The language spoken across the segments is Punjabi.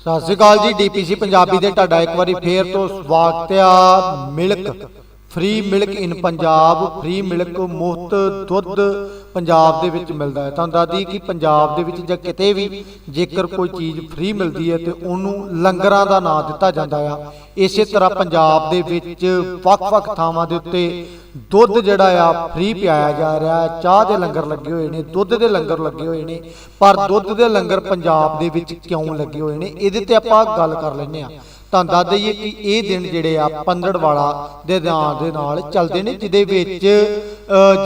ਸਤਿ ਸ਼੍ਰੀ ਅਕਾਲ ਜੀ, ਡੀਪੀਸੀ ਪੰਜਾਬੀ ਦੇ ਤੁਹਾਡਾ ਇੱਕ ਵਾਰੀ ਫੇਰ ਤੋਂ ਸਵਾਗਤ ਆ। Milk free milk in Punjab free milk ਮੁਫਤ ਦੁੱਧ। ਪੰਜਾਬ ਦੇ ਵਿੱਚ ਮਿਲਦਾ ਹੈ। ਤੁਹਾਨੂੰ ਦੱਸਦੀ ਕਿ ਪੰਜਾਬ ਦੇ ਵਿੱਚ ਜਾਂ ਕਿਤੇ ਵੀ ਜੇਕਰ ਕੋਈ ਚੀਜ਼ ਫ੍ਰੀ ਮਿਲਦੀ ਹੈ ਤੇ ਉਹਨੂੰ ਲੰਗਰਾਂ ਦਾ ਨਾਂ ਦਿੱਤਾ ਜਾਂਦਾ ਆ। ਇਸੇ ਤਰ੍ਹਾਂ ਪੰਜਾਬ ਦੇ ਵਿੱਚ ਵੱਖ-ਵੱਖ ਥਾਵਾਂ ਦੇ ਉੱਤੇ ਦੁੱਧ ਜਿਹੜਾ ਆ ਫ੍ਰੀ ਪਿਆਇਆ ਜਾ ਰਿਹਾ ਹੈ। ਚਾਹ ਦੇ ਲੰਗਰ ਲੱਗੇ ਹੋਏ ਨੇ, ਦੁੱਧ ਦੇ ਲੰਗਰ ਲੱਗੇ ਹੋਏ ਨੇ। ਪਰ ਦੁੱਧ ਦੇ ਲੰਗਰ ਪੰਜਾਬ ਦੇ ਵਿੱਚ ਕਿਉਂ ਲੱਗੇ ਹੋਏ ਨੇ? ਇਹਦੇ ਤੇ ਆਪਾਂ ਗੱਲ ਕਰ ਲੈਂਦੇ ਆ ਤਾਂ ਦੱਸ ਦਈਏ ਕਿ ਇਹ ਦਿਨ ਜਿਹੜੇ ਆ ਪੰਦੜਵਾੜਾ ਦੇ ਨਾਂ ਦੇ ਨਾਲ ਚੱਲਦੇ ਨੇ, ਜਿਹਦੇ ਵਿੱਚ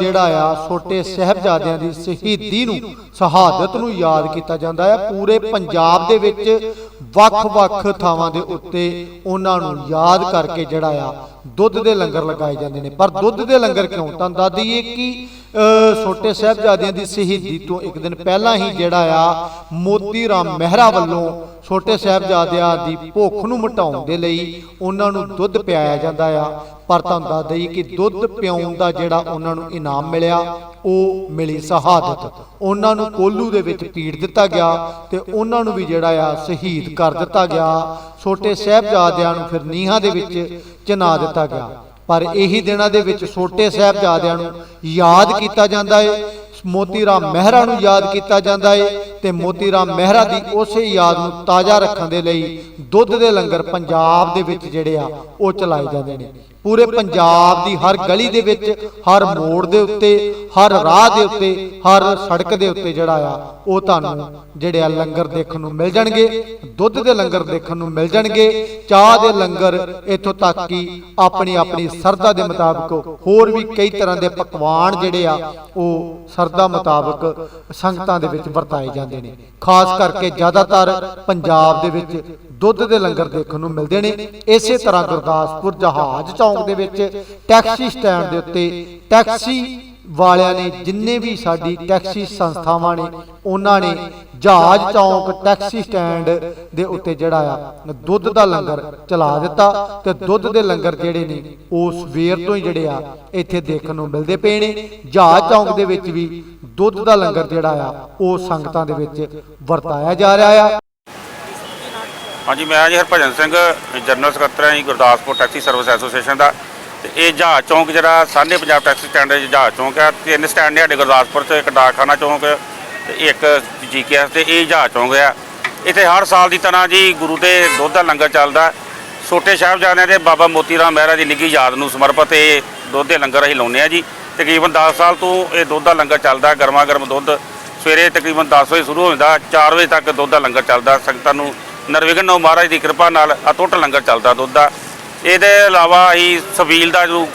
ਜਿਹੜਾ ਆ ਛੋਟੇ ਸਾਹਿਬਜ਼ਾਦਿਆਂ ਦੀ ਸ਼ਹੀਦੀ ਨੂੰ ਸ਼ਹਾਦਤ ਨੂੰ ਯਾਦ ਕੀਤਾ ਜਾਂਦਾ ਹੈ ਪੂਰੇ ਪੰਜਾਬ ਦੇ ਵਿੱਚ ਵੱਖ-ਵੱਖ ਥਾਵਾਂ ਦੇ ਉੱਤੇ ਉਹਨਾਂ ਨੂੰ ਯਾਦ ਕਰਕੇ ਜਿਹੜਾ ਆ ਦੁੱਧ ਦੇ ਲੰਗਰ ਲਗਾਏ ਜਾਂਦੇ ਨੇ। ਪਰ ਦੁੱਧ ਦੇ ਲੰਗਰ ਕਿਉਂ? ਤਾਂ ਦੱਸ ਦਈਏ ਕਿ ਛੋਟੇ ਸਾਹਿਬਜ਼ਾਦਿਆਂ ਦੀ ਸ਼ਹੀਦੀ ਤੋਂ ਇੱਕ ਦਿਨ ਪਹਿਲਾਂ ਹੀ ਜਿਹੜਾ ਆ ਮੋਤੀ ਰਾਮ ਮਹਿਰਾ ਵੱਲੋਂ ਛੋਟੇ ਸਾਹਿਬਜ਼ਾਦਿਆਂ ਦੀ ਭੁੱਖ ਨੂੰ ਮਿਟਾਉਣ ਦੇ ਲਈ ਉਹਨਾਂ ਨੂੰ ਦੁੱਧ ਪਿਆਇਆ ਜਾਂਦਾ ਆ। ਪਰ ਤੁਹਾਨੂੰ ਦੱਸ ਦਈਏ ਕਿ ਦੁੱਧ ਪਿਆਉਣ ਦਾ ਜਿਹੜਾ ਉਹਨਾਂ ਨੂੰ ਇਨਾਮ ਮਿਲਿਆ, ਉਹ ਮਿਲੀ ਸ਼ਹਾਦਤ। ਉਹਨਾਂ ਨੂੰ ਕੋਲੂ ਦੇ ਵਿੱਚ ਪੀੜ ਦਿੱਤਾ ਗਿਆ ਤੇ ਉਹਨਾਂ ਨੂੰ ਵੀ ਜਿਹੜਾ ਆ ਸ਼ਹੀਦ ਕਰ ਦਿੱਤਾ ਗਿਆ। ਛੋਟੇ ਸਾਹਿਬਜ਼ਾਦਿਆਂ ਨੂੰ ਫਿਰ ਨੀਹਾਂ ਦੇ ਵਿੱਚ ਚਿਣਾ ਦਿੱਤਾ ਗਿਆ। ਪਰ ਇਹੀ ਦਿਨਾਂ ਦੇ ਵਿੱਚ ਛੋਟੇ ਸਾਹਿਬਜ਼ਾਦਿਆਂ ਨੂੰ ਯਾਦ ਕੀਤਾ ਜਾਂਦਾ ਹੈ ਮੋਤੀ ਰਾਮ ਮਹਿਰਾ ਨੂੰ ਯਾਦ ਕੀਤਾ ਜਾਂਦਾ ਹੈ ਤੇ ਮੋਤੀ ਰਾਮ ਮਹਿਰਾ ਦੀ ਉਸੇ ਯਾਦ ਨੂੰ ਤਾਜ਼ਾ ਰੱਖਣ ਦੇ ਲਈ ਦੁੱਧ ਦੇ ਲੰਗਰ ਪੰਜਾਬ ਦੇ ਵਿੱਚ ਜਿਹੜੇ ਆ, ਉਹ ਚਲਾਏ ਜਾਂਦੇ ਨੇ। ਪੂਰੇ ਪੰਜਾਬ ਦੀ ਹਰ ਗਲੀ ਦੇ ਵਿੱਚ, ਹਰ ਮੋੜ ਦੇ ਉੱਤੇ, ਹਰ ਰਾਹ ਦੇ ਉੱਤੇ, ਹਰ ਸੜਕ ਦੇ ਉੱਤੇ ਜਿਹੜਾ ਆ, ਉਹ ਤੁਹਾਨੂੰ ਜਿਹੜੇ ਆ ਲੰਗਰ ਦੇਖਣ ਨੂੰ ਮਿਲ ਜਾਣਗੇ, ਦੁੱਧ ਦੇ ਲੰਗਰ ਦੇਖਣ ਨੂੰ ਮਿਲ ਜਾਣਗੇ, ਚਾਹ ਦੇ ਲੰਗਰ ਇੱਥੋਂ ਤੱਕ ਕਿ ਆਪਣੀ ਆਪਣੀ ਸਰਦਾ ਦੇ ਮੁਤਾਬਕ ਹੋਰ ਵੀ ਕਈ ਤਰ੍ਹਾਂ ਦੇ ਪਕਵਾਨ ਜਿਹੜੇ ਆ, ਉਹ ਸਰਦਾ ਮੁਤਾਬਕ ਸੰਗਤਾਂ ਦੇ ਵਿੱਚ ਵਰਤਾਏ ਜਾਂਦੇ ਨੇ। ਖਾਸ ਕਰਕੇ ਜ਼ਿਆਦਾਤਰ ਪੰਜਾਬ ਦੇ ਵਿੱਚ ਦੁੱਧ ਦੇ ਲੰਗਰ ਦੇਖਣ ਨੂੰ ਮਿਲਦੇ ਨੇ। ਇਸੇ ਤਰ੍ਹਾਂ ਗੁਰਦਾਸਪੁਰ ਜਹਾਜ਼ ਚੌਂਕ ਦੇ ਵਿੱਚ ਟੈਕਸੀ ਸਟੈਂਡ ਦੇ ਉੱਤੇ ਟੈਕਸੀ ਵਾਲਿਆਂ ਨੇ ਜਿੰਨੇ ਵੀ ਸਾਡੀ ਟੈਕਸੀ ਸੰਸਥਾਵਾਂ ਨੇ, ਉਹਨਾਂ ਨੇ ਜਹਾਜ਼ ਚੌਂਕ ਟੈਕਸੀ ਸਟੈਂਡ ਦੇ ਉੱਤੇ ਜਿਹੜਾ ਆ, ਦੁੱਧ ਦਾ ਲੰਗਰ ਚਲਾ ਦਿੱਤਾ ਤੇ ਦੁੱਧ ਦੇ ਲੰਗਰ ਜਿਹੜੇ ਨੇ, ਉਹ ਸਵੇਰ ਤੋਂ ਹੀ ਜਿਹੜੇ ਆ, ਇੱਥੇ ਦੇਖਣ ਨੂੰ ਮਿਲਦੇ ਪਏ ਨੇ। ਜਹਾਜ਼ ਚੌਂਕ ਦੇ ਵਿੱਚ ਵੀ ਦੁੱਧ ਦਾ ਲੰਗਰ ਜਿਹੜਾ ਆ, ਉਹ ਸੰਗਤਾਂ ਦੇ ਵਿੱਚ ਵਰਤਾਇਆ ਜਾ ਰਿਹਾ ਆ। ਹਾਂਜੀ, ਮੈਂ ਜੀ ਹਰਭਜਨ ਸਿੰਘ, ਜਨਰਲ ਸਕੱਤਰ ਹਾਂ ਜੀ ਗੁਰਦਾਸਪੁਰ ਟੈਕਸੀ ਸਰਵਿਸ ਐਸੋਸੀਏਸ਼ਨ ਦਾ। ਤੇ ਇਹ ਜਹਾਜ਼ ਚੌਂਕ ਜਿਹੜਾ ਸਾਹਨੇ ਪੰਜਾਬ ਟੈਕਸੀ ਸਟੈਂਡ ਦੇ ਜਹਾਜ਼ ਚੌਂਕ ਆ। ਤਿੰਨ ਸਟੈਂਡ ਨੇ ਸਾਡੇ ਗੁਰਦਾਸਪੁਰ 'ਚ, ਇੱਕ ਡਾਕਖਾਨਾ ਚੌਂਕ ਤੇ ਇੱਕ ਜੀਕੇਐਸ ਤੇ ਇਹ ਜਹਾਜ਼ ਚੌਂਕ ਆ। ਇੱਥੇ ਹਰ ਸਾਲ ਦੀ ਤਰ੍ਹਾਂ ਜੀ ਗੁਰੂ ਦੇ ਦੁੱਧ ਦਾ ਲੰਗਰ ਚੱਲਦਾ। ਛੋਟੇ ਸਾਹਿਬਜ਼ਾਦਿਆਂ ਦੇ ਬਾਬਾ ਮੋਤੀ ਰਾਮ ਮਹਿਰਾ ਦੀ ਨਿੱਘੀ ਯਾਦ ਨੂੰ ਸਮਰਪਿਤ ਇਹ ਦੁੱਧ ਦੇ ਲੰਗਰ ਅਸੀਂ ਲਾਉਂਦੇ ਆ ਜੀ। ਤਕਰੀਬਨ 10 ਸਾਲ ਤੋਂ ਇਹ ਦੁੱਧ ਦਾ ਲੰਗਰ ਚੱਲਦਾ, ਗਰਮਾ ਗਰਮ ਦੁੱਧ। ਸਵੇਰੇ ਤਕਰੀਬਨ 10 ਵਜੇ ਸ਼ੁਰੂ ਹੋ ਜਾਂਦਾ 4 ਵਜੇ ਤੱਕ ਦੁੱਧ ਦਾ ਲੰਗਰ ਚੱਲਦਾ। ਸੰਗਤਾਂ ਨੂੰ ਨਰਵਿਘਨ ਨੋ ਮਹਾਰਾਜ ਦੀ ਕਿਰਪਾ ਨਾਲ ਅਟੁੱਟ ਲੰਗਰ ਚੱਲਦਾ ਦੁੱਧ ਦਾ। ਇਹਦੇ ਇਲਾਵਾ ਅਸੀਂ ਸਬੀਲ ਦਾ ਜੋ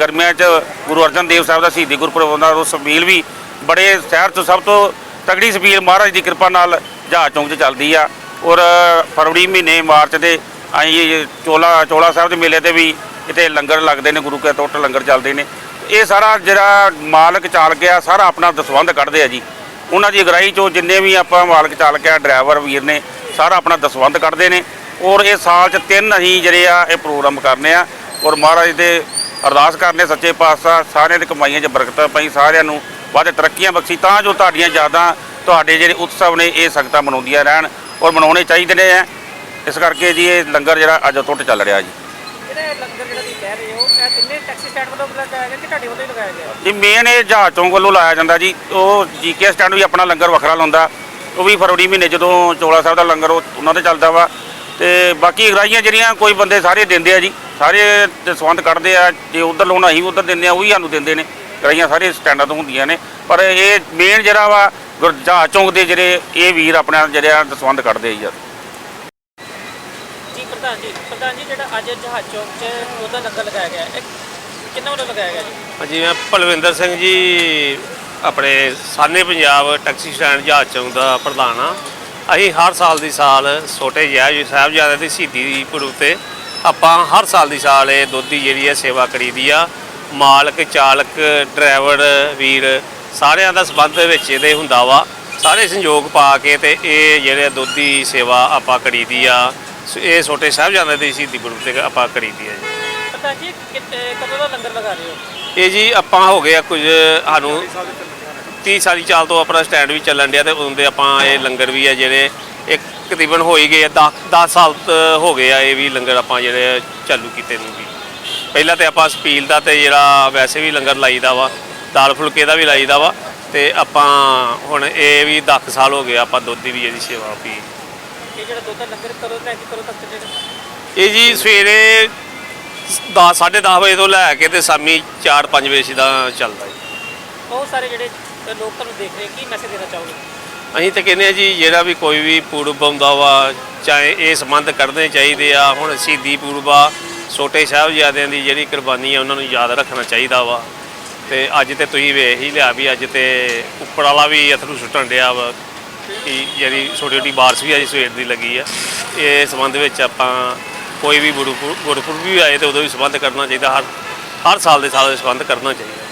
ਗਰਮੀਆਂ 'ਚ ਗੁਰੂ ਅਰਜਨ ਦੇਵ ਸਾਹਿਬ ਦਾ ਸ਼ਹੀਦੀ ਗੁਰਪੁਰਬ ਹੁੰਦਾ, ਉਹ ਸਬੀਲ ਵੀ ਬੜੇ ਸ਼ਹਿਰ 'ਚ ਸਭ ਤੋਂ ਤਗੜੀ ਸਬੀਲ ਮਹਾਰਾਜ ਦੀ ਕਿਰਪਾ ਨਾਲ ਜਹਾਜ਼ ਚੌਂਕ 'ਚ ਚੱਲਦੀ ਆ। ਔਰ ਫਰਵਰੀ ਮਹੀਨੇ ਮਾਰਚ ਦੇ ਅਸੀਂ ਚੋਲਾ ਚੋਲਾ ਸਾਹਿਬ ਦੇ ਮੇਲੇ ਤੇ ਵੀ ਇੱਥੇ ਲੰਗਰ ਲੱਗਦੇ ਨੇ, ਗੁਰੂ ਕੇ ਟੁੱਟ ਲੰਗਰ ਚੱਲਦੇ ਨੇ। ਇਹ ਸਾਰਾ ਜਿਹੜਾ ਮਾਲਕ ਚਾਲਕ ਆ, ਸਾਰਾ ਆਪਣਾ ਦਸਵੰਧ ਕੱਢਦੇ ਆ ਜੀ। ਉਹਨਾਂ ਦੀ ਅਗਰਾਈ ਚੋਂ ਜਿੰਨੇ ਵੀ ਆਪਾਂ ਮਾਲਕ ਚਾਲਕ ਆ, ਡਰਾਈਵਰ ਵੀਰ ਨੇ, ਸਾਰਾ ਆਪਣਾ ਦਸਵੰਧ ਕੱਢਦੇ ਨੇ। ਔਰ ਇਹ ਸਾਲ 'ਚ ਤਿੰਨ ਅਸੀਂ ਜਿਹੜੇ ਆ, ਇਹ ਪ੍ਰੋਗਰਾਮ ਕਰਨੇ ਆ। ਔਰ ਮਹਾਰਾਜ ਦੇ ਅਰਦਾਸ ਕਰਨੇ ਸੱਚੇ ਪਾਤਸ਼ਾਹ, ਸਾਰਿਆਂ ਦੀ ਕਮਾਈਆਂ 'ਚ ਬਰਕਤਾਂ ਪਈ ਸਾਰਿਆਂ ਨੂੰ ਵੱਧ ਤਰੱਕੀਆਂ ਬਖਸ਼ੀ, ਤਾਂ ਜੋ ਤੁਹਾਡੀਆਂ ਯਾਦਾਂ, ਤੁਹਾਡੇ ਜਿਹੜੇ ਉਤਸਵ ਨੇ, ਇਹ ਸੰਗਤਾਂ ਮਨਾਉਂਦੀਆਂ ਰਹਿਣ ਔਰ ਮਨਾਉਣੇ ਚਾਹੀਦੇ ਨੇ। ਆ ਇਸ ਕਰਕੇ ਜੀ ਇਹ ਲੰਗਰ ਜਿਹੜਾ ਅੱਜ ਟੁੱਟ ਚੱਲ ਰਿਹਾ ਜੀ। ਜਿਹੜੇ ਲੰਗਰ ਜਿਹੜਾ ਤੁਸੀਂ ਕਹਿ ਰਹੇ ਹੋ, ਇਹ ਤਿੰਨੇ ਟੈਕਸੀ ਸਟੈਂਡ ਵੱਲੋਂ ਲਗਾਇਆ ਗਿਆ ਕਿ ਤੁਹਾਡੇ ਵੱਲੋਂ ਹੀ ਲਗਾਇਆ ਗਿਆ? ਜੀ ਮੇਨ ਇਹ ਜਹਾਜ਼ ਚੌਂਕ ਵੱਲੋਂ ਲਾਇਆ ਜਾਂਦਾ ਜੀ। ਉਹ ਜੀਕੇ ਸਟੈਂਡ ਵੀ ਆਪਣਾ ਲੰਗਰ ਵੱਖਰਾ ਲਾਉਂਦਾ। ਉਹ ਵੀ ਫਰਵਰੀ ਮਹੀਨੇ ਜਦੋਂ ਚੋਲਾ ਸਾਹਿਬ ਦਾ ਲੰਗਰ ਉਹ ਉਹਨਾਂ ਤੇ ਚੱਲਦਾ ਵਾ। ਤੇ ਬਾਕੀ ਗਰਾਈਆਂ ਜਿਹੜੀਆਂ ਕੋਈ ਬੰਦੇ ਸਾਰੇ ਦਿੰਦੇ ਆ ਜੀ। ਸਾਰੇ ਦਸਵੰਧ ਕੱਢਦੇ ਆ। ਜੇ ਉਧਰ ਲਾਉਣਾ, ਅਸੀਂ ਉਧਰ ਦਿੰਦੇ ਆ, ਉਹ ਵੀ ਸਾਨੂੰ ਦਿੰਦੇ ਨੇ। ਗਰਾਈਆਂ ਸਾਰੇ ਸਟੈਂਡਾਂ ਤੋਂ ਹੁੰਦੀਆਂ ਨੇ। ਪਰ ਇਹ ਮੇਨ ਜਿਹੜਾ ਵਾ, ਗੁਰ- ਚੌਂਕ ਦੇ ਜਿਹੜੇ ਇਹ ਵੀਰ ਆਪਣਾ ਜਿਹੜੇ ਆ ਦਸਵੰਧ ਕੱਢਦੇ ਆ ਜੀ ਜੀ। ਪ੍ਰਧਾਨ ਜੀ ਪ੍ਰਧਾਨ ਜੀ, ਜਿਹੜਾ ਅੱਜ ਜਹਾਜ਼ ਚੌਕ 'ਚ ਉਹਦਾ ਲੰਗਰ ਲਗਾਇਆ ਗਿਆ ਇਹ ਕਿੰਨਾ ਵੱਲੋਂ ਲਗਾਇਆ ਗਿਆ ਜੀ? ਹਾਂਜੀ ਮੈਂ ਭਲਵਿੰਦਰ ਸਿੰਘ ਜੀ, ਆਪਣੇ ਸਾਨੇ ਪੰਜਾਬ ਟੈਕਸੀ ਸਟੈਂਡ ਜਹਾਜ਼ ਚੌਂਕ ਦਾ ਪ੍ਰਧਾਨ ਆ ਅਸੀਂ ਹਰ ਸਾਲ ਦੀ ਸਾਲ ਛੋਟੇ ਜਿਹੇ ਸਾਹਿਬਜ਼ਾਦੇ ਦੀ ਸ਼ਹੀਦੀ ਦੀ ਪੁਰਬ ਤੇ ਆਪਾਂ ਹਰ ਸਾਲ ਦੀ ਸਾਲ ਇਹ ਦੁੱਧ ਦੀ ਜਿਹੜੀ ਹੈ ਸੇਵਾ ਕਰੀਦੀ ਆ। ਮਾਲਕ, ਚਾਲਕ, ਡਰਾਈਵਰ, ਵੀਰ ਸਾਰਿਆਂ ਦਾ ਸਬੰਧ ਵਿੱਚ ਇਹਦੇ ਹੁੰਦਾ ਵਾ। ਸਾਰੇ ਸੰਯੋਗ ਪਾ ਕੇ ਤੇ ਇਹ ਜਿਹੜੇ ਦੁੱਧ ਦੀ ਸੇਵਾ ਆਪਾਂ ਕਰੀਦੀ ਆ। ਇਹ ਛੋਟੇ ਸਾਹਿਬਜ਼ਾਦੇ ਦੀ ਸ਼ਹੀਦੀ ਪੁਰਬ ਤੇ ਆਪਾਂ ਕਰੀਦੀ ਆ ਜੀ। ਪ੍ਰਧਾਨ ਜੀ ਕਿਤੇ- ਕਦੋਂ ਦਾ ਲੰਗਰ ਲਗਾ ਰਹੇ ਹੋ? ਇਹ ਜੀ ਆਪਾਂ ਹੋ ਗਏ ਆ ਕੁਝ ਸਾਨੂੰ 30 ਸਾਲੀ ਚਾਲ ਤੋਂ ਆਪਣਾ ਸਟੈਂਡ ਵੀ ਚੱਲਣ ਡਿਆ ਤੇ ਉਦੋਂ ਦੇ ਆਪਾਂ ਇਹ ਲੰਗਰ ਵੀ ਆ ਜਿਹੜੇ ਇੱਕ ਤਕਰੀਬਨ ਹੋ ਹੀ ਗਏ 10 10 ਸਾਲ ਤ- ਹੋ ਗਏ ਆ ਇਹ ਵੀ ਲੰਗਰ ਆਪਾਂ ਜਿਹੜੇ ਚਾਲੂ ਕੀਤੇ ਨੂੰ ਵੀ। ਪਹਿਲਾਂ ਤੇ ਆਪਾਂ ਸਪੀਲ ਦਾ ਤੇ ਜਿਹੜਾ ਵੈਸੇ ਵੀ ਲੰਗਰ ਲਾਈਦਾ ਵਾ ਦਾਲ ਫੁਲਕੇ ਦਾ ਵੀ ਲਾਈਦਾ ਵਾ ਤੇ ਆਪਾਂ ਹੁਣ ਇਹ ਵੀ 10 ਸਾਲ ਹੋ ਗਏ ਆ, ਆਪਾਂ ਦੁੱਧ ਦੀ ਵੀ ਇਹਦੀ ਸੇਵਾ ਵੀ ਇਹ ਜਿਹੜਾ ਦੁੱਧ ਦਾ ਲੰਗਰ ਕਰੋ ਲੈ ਕੇ ਕਰੋ ਤੱਕ ਜਿਹੜੇ ਇਹ ਜੀ ਸਵੇਰੇ 10 10:30 ਵਜੇ ਤੋਂ ਲੈ ਕੇ ਤੇ ਸ਼ਾਮੀ 4-5 ਵਜੇ ਸਿੱਧਾ ਚੱਲਦਾ ਜੀ। ਬਹੁਤ ਸਾਰੇ ਜਿਹੜੇ ਲੋਕ ਤੁਹਾਨੂੰ ਦੇਖ ਰਹੇ ਕੀ ਮੈਸੇਜ ਦੇਣਾ ਚਾਹੋਗੇ? ਅਸੀਂ ਤਾਂ ਕਹਿੰਦੇ ਆ ਜੀ ਜਿਹੜਾ ਵੀ ਕੋਈ ਵੀ ਪੂਰਬ ਆਉਂਦਾ ਵਾ ਚਾਹੇ ਇਹ ਸੰਬੰਧ ਕਰਨੇ ਚਾਹੀਦੇ ਆ ਹੁਣ ਸ਼ਹੀਦੀ ਪੂਰਬਾ ਛੋਟੇ ਸਾਹਿਬਜ਼ਾਦਿਆਂ ਦੀ ਜਿਹੜੀ ਕੁਰਬਾਨੀ ਆ ਉਹਨਾਂ ਨੂੰ ਯਾਦ ਰੱਖਣਾ ਚਾਹੀਦਾ ਵਾ। ਤੇ ਅੱਜ ਤੇ ਤੁਸੀਂ ਵੇਖ ਹੀ ਲਿਆ ਵੀ ਅੱਜ ਤੇ ਉੱਪਰ ਵਾਲਾ ਵੀ ਅਥਰੂ ਸੁੱਟਣ ਡਿਆ ਵਾ। ਕਿ ਜਿਹੜੀ ਛੋਟੀ ਛੋਟੀ ਬਾਰਸ਼ ਵੀ ਅੱਜ ਸਵੇਰ ਦੀ ਲੱਗੀ ਆ, ਇਹ ਸੰਬੰਧ ਵਿੱਚ ਆਪਾਂ ਕੋਈ ਵੀ ਗੁਰਪੁਰ ਗੁਰਪੁਰਬ ਵੀ ਆਏ ਤੇ ਉਦੋਂ ਵੀ ਸੰਬੰਧ ਕਰਨਾ ਚਾਹੀਦਾ, ਹਰ ਹਰ ਸਾਲ ਦੇ ਸਾਲ ਦੇ ਸੰਬੰਧ ਕਰਨਾ ਚਾਹੀਦਾ।